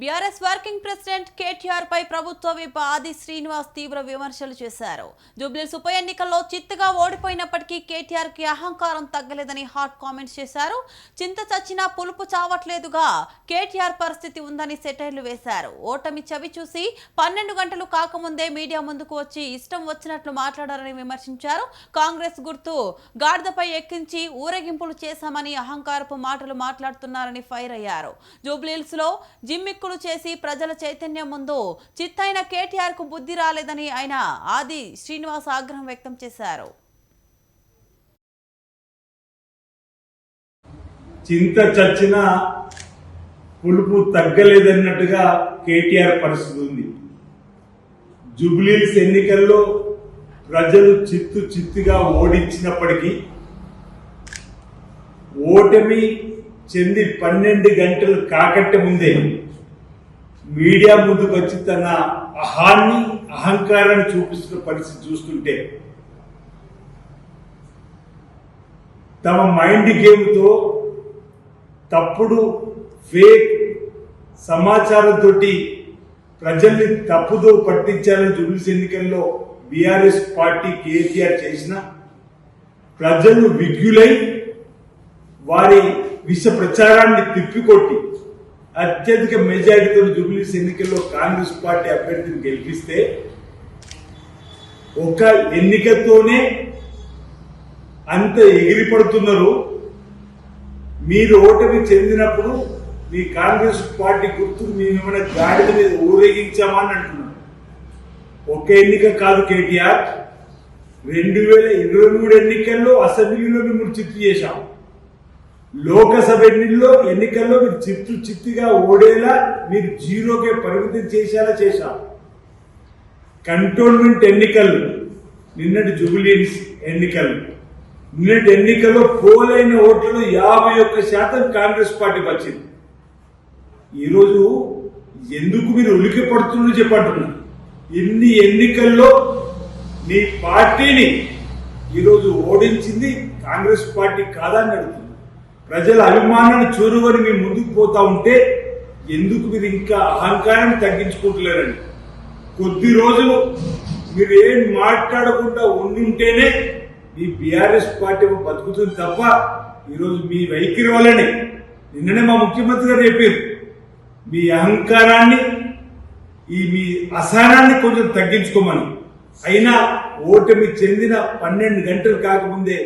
BRS working president KTR పై ప్రభుత్వ whip ఆది శ్రీనివాస్ తీవ్ర విమర్శలు చేశారు. జూబ్లీస్ ఉప ఎన్నికల్లో చిత్తుగా ఓడిపోయినప్పటికీ కేటీఆర్కి అహంకారం తగ్గలేదని హాట్ కామెంట్స్ చేశారు. చింత చచ్చినా పులుపు చావట్లేదుగా కేటీఆర్ పరిస్థితి ఉందని సెటైర్లు వేశారు. ఓటమి చవి చూసి పన్నెండు గంటలు కాకముందే మీడియా ముందుకు వచ్చి ఇష్టం వచ్చినట్లు మాట్లాడారని విమర్శించారు. కాంగ్రెస్ గుర్తు గాడిదపై ఎక్కించి ఊరేగింపులు చేశామని అహంకారపు మాటలు మాట్లాడుతున్నారని ఫైర్ అయ్యారు. జూబ్లీల్స్లో జిమ్మిక్కులు చేసి ప్రజల చైతన్యం ముందు చిత్తైన కేటీఆర్కు బుద్ధి రాలేదని ఆయన ఆది శ్రీనివాస్ ఆగ్రహం వ్యక్తం చేశారు. చింత చచ్చిన పులుపు తగ్గలేదన్నట్టుగా కేటీఆర్ పరిస్థితి ఉంది. జూబ్లీస్ ఎన్నికల్లో ప్రజలు చిత్తు చిత్తుగా ఓడించినప్పటికీ ఓటమి చెంది పన్నెండు గంటలు కాకట్టే ముందే మీడియా ముందుకు వచ్చి తన అహాన్ని అహంకారాన్ని చూపిస్తున్న పరిస్థితి చూస్తుంటే తమ మైండ్ గేమ్తో తప్పుడు ఫేక్ సమాచారంతో ప్రజల్ని తప్పుదో పట్టించాలని జూబ్లీస్ ఎన్నికల్లో బీఆర్ఎస్ పార్టీ కేసీఆర్ చేసిన ప్రజలు విజ్ఞులై వారి విష ప్రచారాన్ని తిప్పికొట్టి అత్యధిక మెజారిటీతో జూబ్లీస్ ఎన్నికల్లో కాంగ్రెస్ పార్టీ అభ్యర్థిని గెలిపిస్తే ఒక ఎన్నికతోనే అంత ఎగిరిపడుతున్నారు. మీరు ఓటమి చెందినప్పుడు మీ కాంగ్రెస్ పార్టీ గుర్తు మేమేమైనా గాడిద మీద ఊరేగించామని అంటున్నాం ఒక ఎన్నిక కాదు కేటీఆర్. రెండు వేల ఇరవై మూడు ఎన్నికల్లో అసెంబ్లీలో మేము చిత్తు చేశాము లోకసభ ఎన్నికల్లో ఎన్నికల్లో మీరు చిత్తు చిత్తుగా ఓడేలా మీరు జీరోకే పరిమితం చేసేలా చేశాం కంటోన్మెంట్ ఎన్నికలు నిన్నటి జూబిలీన్స్ ఎన్నికలు. నిన్నటి ఎన్నికల్లో పోలైన ఓట్లలో యాభై ఒక్క శాతం కాంగ్రెస్ పార్టీకి వచ్చింది. ఈరోజు ఎందుకు మీరు ఉలికి పడుతుందో చెప్పంటున్నా? ఇన్ని ఎన్నికల్లో మీ పార్టీని ఈరోజు ఓడించింది కాంగ్రెస్ పార్టీ కాదని అడుగుతుంది ప్రజల అభిమానాన్ని చూరుకొని మీ ముందుకు పోతా ఉంటే ఎందుకు మీరు ఇంకా అహంకారాన్ని తగ్గించుకుంటలేరండి? కొద్ది రోజులు మీరు ఏం మాట్లాడకుండా ఉండింటేనే ఈ బీఆర్ఎస్ పార్టీ బతుకుతుంది తప్ప ఈరోజు మీ వైఖరి వల్లనే. నిన్ననే మా ముఖ్యమంత్రి గారు చెప్పారు మీ అహంకారాన్ని ఈ మీ అసహనాన్ని కొంచెం తగ్గించుకోమని. అయినా ఓటమి చెందిన పన్నెండు గంటలు కాకముందే